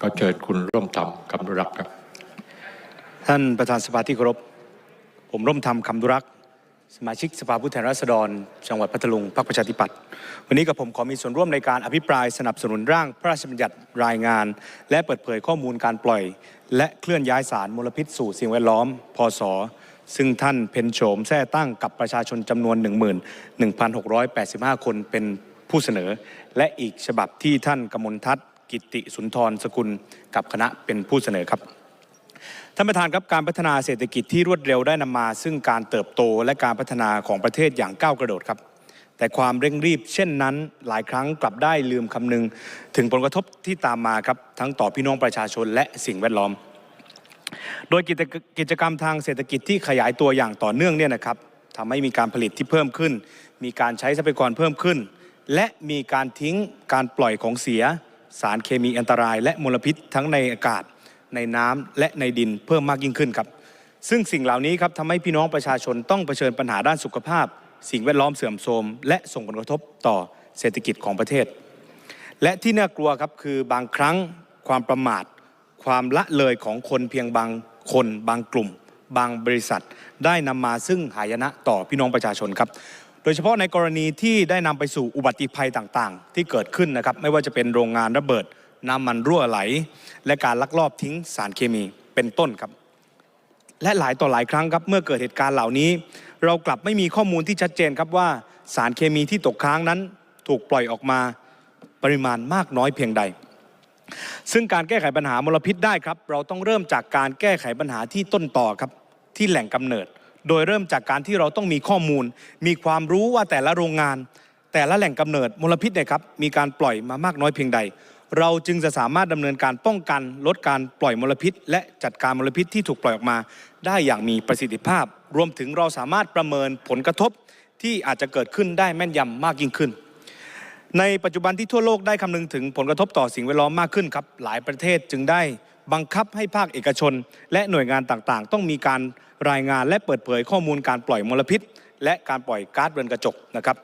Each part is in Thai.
ก็เชิญคุณร่วมทำคำนุรักครับ ท่านประธานสภาที่เคารพ ผมร่วมทำคำดุรัก สมาชิกสภาผู้แทนราษฎร จังหวัดพัทลุงพรรคประชาธิปัตย์ วันนี้กับผมขอมีส่วนร่วมในการอภิปรายสนับสนุนร่างพระราชบัญญัติรายงาน และเปิดเผยข้อมูลการปล่อย และเคลื่อนย้ายสารมลพิษสู่สิ่งแวดล้อม พศ ซึ่งท่านเพนโฉมแท้ตั้งกับประชาชนจำนวน 11,685 คนเป็นผู้เสนอ และอีกฉบับที่ท่านกมลทัศน์ กิติสุนทรสกุลกับคณะเป็นผู้เสนอครับท่านประธานครับการพัฒนาเศรษฐกิจที่รวดเร็วได้นำมา ซึ่งการเติบโตและการพัฒนาของประเทศอย่างก้าวกระโดดครับ แต่ความเร่งรีบเช่นนั้น หลายครั้งกลับได้ลืมคำนึง ถึงผลกระทบที่ตามมาครับทั้งต่อพี่น้องประชาชนและสิ่งแวดล้อม โดยกกิจกรรมทางเศรษฐกิจที่ขยายตัวอย่างต่อเนื่องเนี่ยนะครับทำให้มีการผลิตที่เพิ่มขึ้น มีการใช้ทรัพยากรเพิ่มขึ้น และมีการทิ้งการปล่อยของเสีย สารเคมีอันตราย และมลพิษทั้งในอากาศ ในน้ำและในดินเพิ่มมากยิ่งขึ้นครับ ซึ่งสิ่งเหล่านี้ครับทำให้พี่น้องประชาชนต้องเผชิญปัญหาด้านสุขภาพ สิ่งแวดล้อมเสื่อมโทรมและส่งผลกระทบต่อเศรษฐกิจของประเทศ และที่น่ากลัวครับคือบางครั้งความประมาท ความละเลยของคนเพียงบางคนบางกลุ่ม บางบริษัท ได้นำมาซึ่งหายนะต่อพี่น้องประชาชนครับ โดยเฉพาะในกรณีที่ได้นำไปสู่อุบัติภัยต่างๆ ที่เกิดขึ้นนะครับไม่ว่าจะเป็นโรงงานระเบิดน้ำมันรั่วไหล และการลักลอบทิ้งสารเคมีเป็นต้นครับ และหลายต่อหลายครั้งครับเมื่อเกิดเหตุการณ์เหล่านี้ เรากลับไม่มีข้อมูลที่ชัดเจนครับว่าสารเคมีที่ตกค้างนั้นถูกปล่อยออกมาปริมาณมากน้อยเพียงใด ซึ่งการแก้ไขปัญหามลพิษได้ครับ เราต้องเริ่มจากการแก้ไขปัญหาที่ต้นต่อครับที่แหล่งกำเนิด โดยเริ่มจากการที่เราต้องมีข้อมูล มีความรู้ว่าแต่ละโรงงาน แต่ละแหล่งกำเนิดมลพิษเนี่ยครับมีการปล่อยมามากน้อยเพียงใด เราจึงจะสามารถดำเนินการป้องกันลดการปล่อยมลพิษ และจัดการมลพิษที่ถูกปล่อยออกมา ได้อย่างมีประสิทธิภาพ รวมถึงเราสามารถประเมินผลกระทบที่อาจจะเกิดขึ้นได้แม่นยำมากยิ่งขึ้น ในปัจจุบันที่ทั่วโลกได้คำนึงถึงผลกระทบต่อสิ่งแวดล้อมมากขึ้นครับหลายประเทศจึงได้ บังคับให้ภาคเอกชน และหน่วยงานต่างๆ ต้องมีการรายงานและเปิดเผยข้อมูลการปล่อยมลพิษ และการปล่อยก๊าซเรือนกระจกนะครับ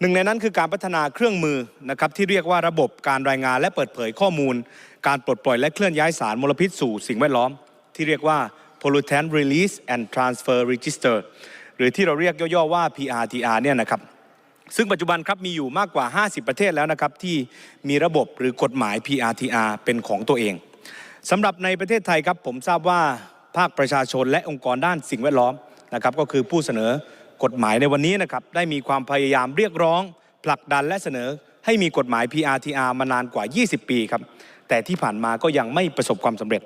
หนึ่งในนั้นคือการพัฒนาเครื่องมือนะครับที่เรียกว่าระบบการรายงานและเปิดเผยข้อมูล การปลดปล่อยและเคลื่อนย้ายสารมลพิษสู่สิ่งแวดล้อม ที่เรียกว่า pollutant release and transfer register หรือที่เราเรียกย่อๆว่า PRTR เนี่ยนะครับซึ่งปัจจุบันครับมีอยู่มากกว่า 50 ประเทศแล้วนะครับที่มีระบบหรือกฎหมาย PRTR เป็นของตัวเอง สำหรับในประเทศไทยครับผมทราบว่าภาคประชาชนและองค์กรด้านสิ่งแวดล้อมนะครับก็คือผู้เสนอกฎหมายในวันนี้นะครับได้มีความพยายามเรียกร้อง ผลักดันและเสนอให้มีกฎหมาย PRTR มานานกว่า 20 ปีครับแต่ที่ผ่านมาก็ยังไม่ประสบความสำเร็จ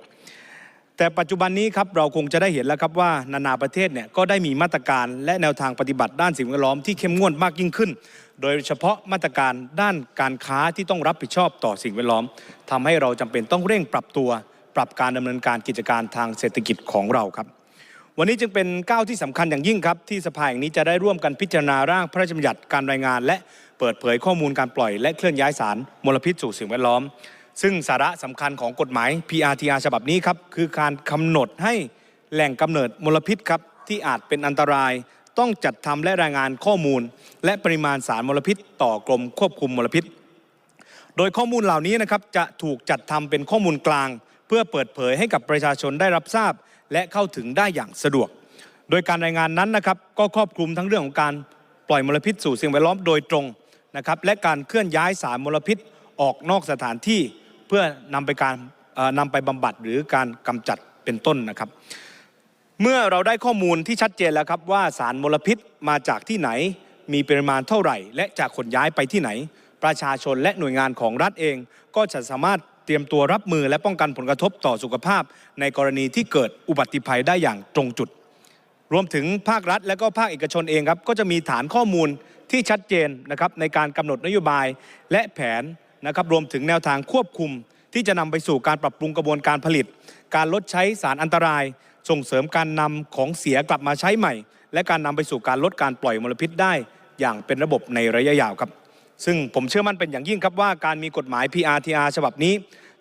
แต่ปัจจุบันนี้ครับเราคงจะได้เห็นแล้วครับว่านานาประเทศเนี่ยก็ได้มีมาตรการและแนวทางปฏิบัติด้านสิ่งแวดล้อมที่เข้มงวดมากยิ่งขึ้น โดยเฉพาะมาตรการด้านการค้าที่ต้องรับผิดชอบต่อสิ่งแวดล้อมทำให้เราจำเป็นต้องเร่งปรับตัว ปรับการดำเนินการกิจการทางเศรษฐกิจของเราครับ วันนี้จึงเป็นก้าวที่สำคัญอย่างยิ่งครับ ที่สภาแห่งนี้จะได้ร่วมกันพิจารณาร่างพระราชบัญญัติการรายงาน และเปิดเผยข้อมูลการปล่อย และเคลื่อนย้ายสารมลพิษสู่สิ่งแวดล้อม ซึ่งสาระสำคัญของกฎหมาย PRTR ฉบับนี้ครับ คือการกำหนดให้แหล่งกำเนิดมลพิษครับ ที่อาจเป็นอันตราย ต้องจัดทำและรายงานข้อมูล และปริมาณสารมลพิษ ต่อกรมควบคุมมลพิษ โดยข้อมูลเหล่านี้นะครับจะถูกจัดทำเป็นข้อมูลกลาง เพื่อเปิดเผยให้กับประชาชนได้รับทราบ และเข้าถึงได้อย่างสะดวก โดยการรายงานนั้นนะครับก็ครอบคลุมทั้งเรื่องของการปล่อยมลพิษสู่สิ่งแวดล้อมโดยตรงนะครับและการเคลื่อนย้ายสารมลพิษออกนอกสถานที่ เพื่อนำไปการนำไปบำบัดหรือการกำจัดเป็นต้นนะครับ เมื่อเราได้ข้อมูลที่ชัดเจนแล้วครับว่าสารมลพิษมาจากที่ไหน มีปริมาณเท่าไหร่ และจะขนย้ายไปที่ไหน ประชาชนและหน่วยงานของรัฐเอง ก็จะสามารถเตรียมตัวรับมือและป้องกันผลกระทบต่อสุขภาพ ในกรณีที่เกิดอุบัติภัยได้อย่างตรงจุด รวมถึงภาครัฐและก็ภาคเอกชนเองครับก็จะมีฐานข้อมูลที่ชัดเจนนะครับในการกำหนดนโยบายและแผน นะครับรวมถึงแนวทางควบคุม ที่จะนำไปสู่การปรับปรุงกระบวนการผลิต การลดใช้สารอันตราย ส่งเสริมการนำของเสียกลับมาใช้ใหม่ และการนำไปสู่การลดการปล่อยมลพิษได้ อย่างเป็นระบบในระยะยาวครับซึ่งผมเชื่อมั่นเป็นอย่างยิ่งครับว่าการมีกฎหมาย PRTR ฉบับนี้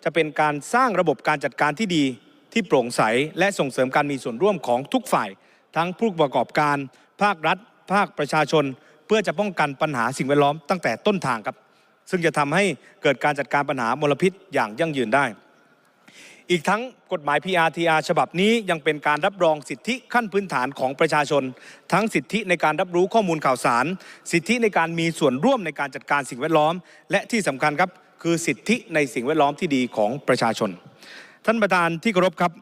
จะเป็นการสร้างระบบการจัดการที่ดีที่โปร่งใส และส่งเสริมการมีส่วนร่วมของทุกฝ่าย ทั้งผู้ประกอบการ ภาครัฐ ภาคประชาชน เพื่อจะป้องกันปัญหาสิ่งแวดล้อมตั้งแต่ต้นทางครับ ซึ่งจะทำให้เกิดการจัดการปัญหามลพิษอย่างยั่งยืนได้ อีกทั้งกฎหมาย PRTR ฉบับนี้ยังเป็นการรับรองสิทธิขั้นพื้นฐานของประชาชน ทั้งสิทธิในการรับรู้ข้อมูลข่าวสาร สิทธิในการมีส่วนร่วมในการจัดการสิ่งแวดล้อม และที่สำคัญครับคือสิทธิในสิ่งแวดล้อมที่ดีของประชาชน ท่านประธานที่เคารพครับ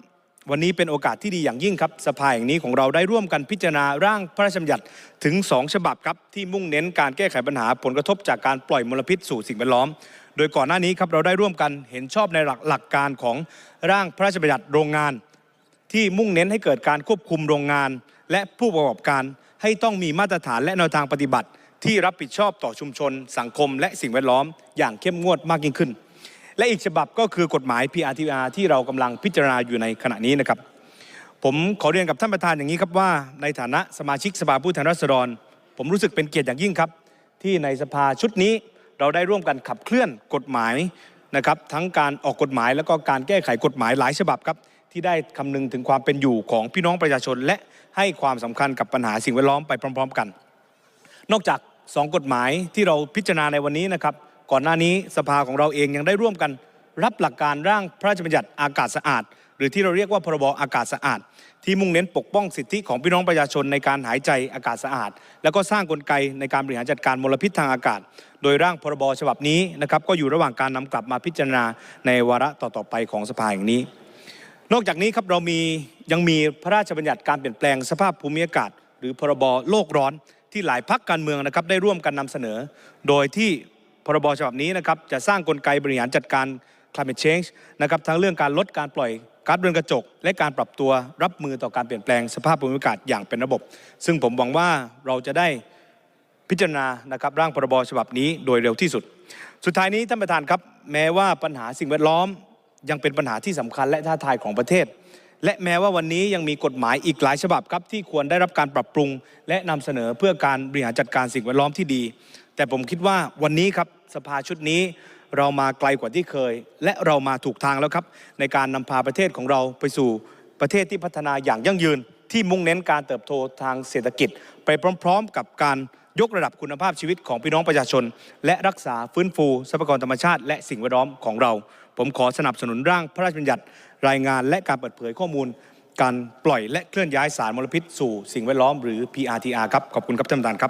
วันนี้เป็นโอกาสที่ดีอย่างยิ่งครับ สภาแห่งนี้ของเราได้ร่วมกันพิจารณาร่างพระราชบัญญัติถึง 2 ฉบับครับ ที่มุ่งเน้นการแก้ไขปัญหาผลกระทบจากการปล่อยมลพิษสู่สิ่งแวดล้อม โดยก่อนหน้านี้ครับเราได้ร่วมกันเห็นชอบในหลักหลักการของร่างพระราชบัญญัติโรงงาน ที่มุ่งเน้นให้เกิดการควบคุมโรงงาน และผู้ประกอบการให้ต้องมีมาตรฐานและแนวทางปฏิบัติ ที่รับผิดชอบต่อชุมชน สังคม และสิ่งแวดล้อม อย่างเข้มงวดมากยิ่งขึ้น และอีกฉบับก็คือกฎหมาย PRTR ที่เรากำลังพิจารณาอยู่ในขณะนี้นะครับ ผมขอเรียนกับท่านประธานอย่างนี้ครับว่า ในฐานะสมาชิกสภาผู้แทนราษฎร ผมรู้สึกเป็นเกียรติอย่างยิ่งครับ ที่ในสภาชุดนี้เราได้ร่วมกันขับเคลื่อนกฎหมายนะครับทั้งการออกกฎหมายแล้วก็การแก้ไขกฎหมายหลายฉบับครับที่ได้คำนึงถึงความเป็นอยู่ของพี่น้องประชาชน และให้ความสำคัญกับปัญหาสิ่งแวดล้อมไปพร้อม ๆ กัน นอกจาก 2 กฎหมายที่เราพิจารณาในวันนี้นะครับ ก่อนหน้านี้สภาของเราเองยังได้ร่วมกันรับหลักการร่างพระราชบัญญัติอากาศสะอาด หรือที่เราเรียกว่าพรบอากาศสะอาด ที่มุ่งเน้นปกป้องสิทธิของพี่น้องประชาชนในการหายใจอากาศสะอาด แล้วก็สร้างกลไกในการบริหารจัดการมลพิษทางอากาศ โดยร่างพรบฉบับนี้นะครับก็อยู่ระหว่างการนำกลับมาพิจารณาในวาระต่อๆไปของสภาแห่งนี้ นอกจากนี้ครับเรามียังมีพระราชบัญญัติการเปลี่ยนแปลงสภาพภูมิอากาศ หรือพรบโลกร้อนที่หลายพักการเมืองนะครับได้ร่วมกันนำเสนอ โดยที่ พรบฉบับนี้นะครับจะสร้างกลไกบริหารจัดการ climate change นะครับทั้งเรื่องการลดการปล่อยก๊าซเรือนกระจก และการปรับตัวรับมือต่อการเปลี่ยนแปลงสภาพภูมิอากาศอย่างเป็นระบบ ซึ่งผมหวังว่าเราจะได้พิจารณานะครับร่างพรบฉบับนี้โดยเร็วที่สุด สุดท้ายนี้ท่านประธานครับ แม้ว่าปัญหาสิ่งแวดล้อม ยังเป็นปัญหาที่สำคัญและท้าทายของประเทศ และแม้ว่าวันนี้ยังมีกฎหมายอีกหลายฉบับครับที่ควรได้รับการปรับปรุง และนำเสนอเพื่อการบริหารจัดการสิ่งแวดล้อมที่ดี แต่ผมคิดว่าวันนี้ครับสภาชุดนี้เรามาไกลกว่าที่เคย และเรามาถูกทางแล้วครับ ในการนำพาประเทศของเราไปสู่ประเทศที่พัฒนาอย่างยั่งยืน ที่มุ่งเน้นการเติบโตทางเศรษฐกิจ ไปพร้อม ๆ กับการยกระดับคุณภาพชีวิตของพี่น้องประชาชน และรักษาฟื้นฟูทรัพยากรธรรมชาติและสิ่งแวดล้อมของเรา ผมขอสนับสนุนร่างพระราชบัญญัติรายงานและการเปิดเผยข้อมูล การปล่อยและเคลื่อนย้ายสารมลพิษสู่สิ่งแวดล้อมหรือ PRTR ครับขอบคุณครับท่านประธานครับ